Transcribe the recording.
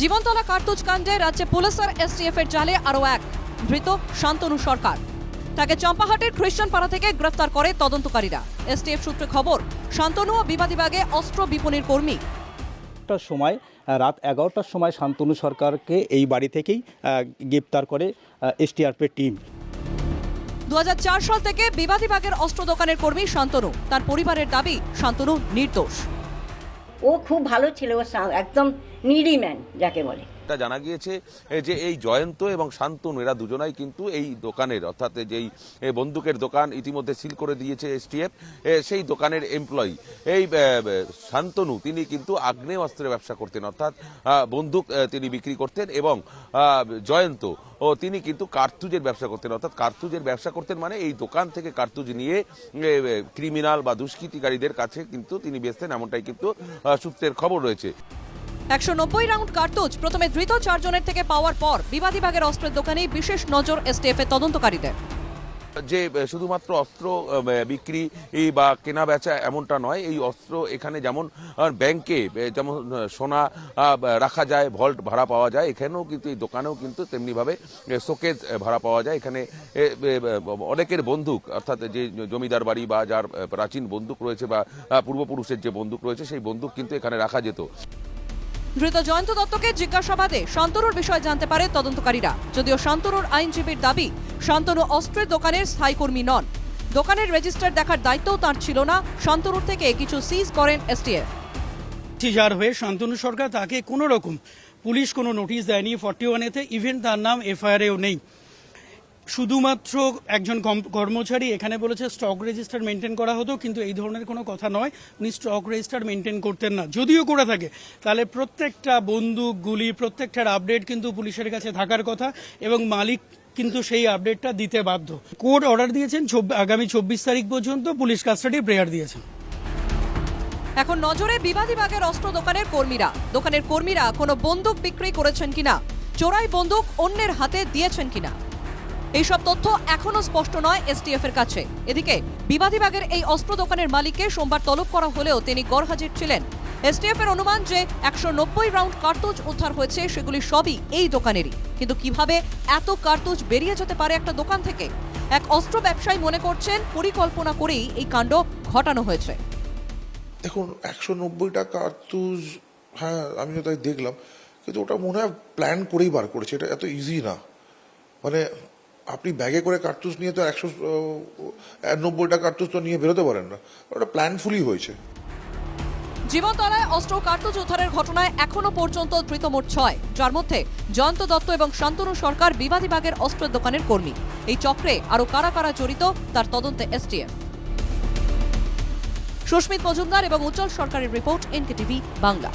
জীবনতলা কার্তুজ কাণ্ডে রাজ্যে পুলিশ আর এসটিএফ এর জালে আরও এক। ধৃত শান্তনু সরকার। তাকে চম্পাহাটের খ্রিস্টান পাড়া থেকে গ্রেফতার করে তদন্তকারীরা। এসটিএফ সূত্রে খবর শান্তনু ও বিবাদীবাগে অস্ত্র বিপণীর কর্মী। এগারোটার সময় রাত এগারোটার সময় শান্তনু সরকারকে এই বাড়ি থেকেই গ্রেপ্তার করে এসটিআরপের টিম। দু হাজার চার সাল থেকে বিবাদীবাগের অস্ত্র দোকানের কর্মী শান্তনু। তার পরিবারের দাবি শান্তনু নির্দোষ। ও খুব ভালো ছিল ও একদম নিডি ম্যান যাকে বলে। জানা গিয়েছে যে এই জয়ন্ত এবং শান্তনু এরা দুজনাই কিন্তু এই দোকানের, অর্থাৎ যেই বন্দুকের দোকান ইতিমধ্যে সিল করে দিয়েছে এসটিএফ সেই দোকানের এমপ্লয়ি এই শান্তনু, তিনি কিন্তু আগ্নেয় অস্ত্রের ব্যবসা করতেন, অর্থাৎ বন্দুক তিনি বিক্রি করতেন এবং জয়ন্ত, ও তিনি কিন্তু কার্তুজের ব্যবসা করতেন, অর্থাৎ কার্তুজের ব্যবসা করতেন মানে এই দোকান থেকে কার্তুজ নিয়ে ক্রিমিনাল বা দুষ্কৃতিকারীদের কাছে কিন্তু তিনি বেচতেন, এমনটাই কিন্তু সূত্রের খবর রয়েছে। একশো নব্বই রাউন্ড কার্তুজ প্রথমে ধৃত চারজনের থেকে পাওয়ার পর বিবাদীবাগের অস্ত্রের দোকানেই বিশেষ নজর এসটিএফ এর তদন্তকারীদের। যে শুধুমাত্র অস্ত্র বিক্রি বা কেনা বেচা এমনটা নয়, এই অস্ত্র এখানে যেমন ব্যাংকে যেমন সোনা রাখা যায়, ভল্ট ভাড়া পাওয়া যায়, এখানেও কিন্তু, এই দোকানেও কিন্তু তেমনিভাবে শোকেজ ভাড়া পাওয়া যায়। এখানে অনেকের বন্দুক, অর্থাৎ যে জমিদার বাড়ি বা যার প্রাচীন বন্দুক রয়েছে বা পূর্বপুরুষের যে বন্দুক রয়েছে, সেই বন্দুক কিন্তু এখানে রাখা যেত। ধৃত জয়ন্ত দত্তকে জিজ্ঞাসাবাদে শান্তনুর বিষয় জানতে পারে তদন্তকারীরা। যদিও শান্তনুর আইনজীবীর দাবি, শান্তনু অস্ত্রের দোকানের স্থায়ী কর্মী নন। দোকানের রেজিস্টার দেখার দায়িত্বও তার ছিল না। শান্তনুর থেকে কিছু সিজ করেন এসটিএফ। যার হয়ে শান্তনু সরকার তাকে কোনো রকম পুলিশ কোনো নোটিশ দেয়নি। ফর্টি ওয়ানেতে ইভেন তার নাম এফআইআরেও নেই। শুধুমাত্র একজন কর্মচারী এখানে বলেছে স্টক রেজিস্টার মেনটেন করা হতো, কিন্তু এই ধরনের কোনো কথা নয়। উনি স্টক রেজিস্টার মেনটেন করতেন না। যদিও করে থাকে, তাহলে প্রত্যেকটা বন্দুক, গুলি, প্রত্যেকটার আপডেট কিন্তু পুলিশের কাছে থাকার কথা এবং মালিক কিন্তু সেই আপডেটটা দিতে বাধ্য। কোর্ট অর্ডার দিয়েছেন আগামী চব্বিশ তারিখ পর্যন্ত পুলিশ কাস্টাডি প্রেয়ার দিয়েছেন। এখন নজরে বিবাদীবাগের অস্ত্র দোকানের কর্মীরা। দোকানের কর্মীরা কোনো বন্দুক বিক্রি করেছেন কিনা? চোরাই বন্দুক অন্যের হাতে দিয়েছেন কিনা? এইসব তথ্য এখনও স্পষ্ট নয় এসটিএফ এর কাছে। এদিকে, বিবাদীবাগের এই অস্ত্র দোকানের মালিককে সোমবার তলব করা হলেও তিনি গড়হাজির ছিলেন। এসটিএফ এর অনুমান যে একশো নব্বই রাউন্ড কার্তুজ উদ্ধার হয়েছে, সেগুলি সবই এই দোকানেরই। কিন্তু কীভাবে এত কার্তুজ বেরিয়ে যেতে পারে একটা দোকান থেকে? এক অস্ত্র ব্যবসায়ী মনে করছেন, পরিকল্পনা করেই এই কাণ্ড ঘটানো হয়েছে। দেখুন, একশো নব্বইটা কার্তুজ হ্যাঁ আমিও তাই দেখলাম। কিন্তু ওটা মনে হয় প্ল্যান করেই বার করেছে, এটা এত ইজি না। মানে আপনি ব্যাগে করে কার্তুস নিয়ে তো একশো নব্বইটা কার্তুজ তো নিয়ে বেরোতে পারেন না। ওটা প্ল্যানফুলি হয়েছে। জীবনতলায় অস্ত্র কার্তুজ উদ্ধারের ঘটনায় এখনও পর্যন্ত ধৃত মোট ছয়। যার মধ্যে জয়ন্ত দত্ত এবং শান্তনু সরকার বিবাদীবাগের অস্ত্রের দোকানের কর্মী। এই চক্রে আরও কারা কারা জড়িত, তার তদন্তে এসটিএফ সুস্মিত মজুমদার এবং উজ্জ্বল সরকারের রিপোর্ট এনকে টিভি, বাংলা।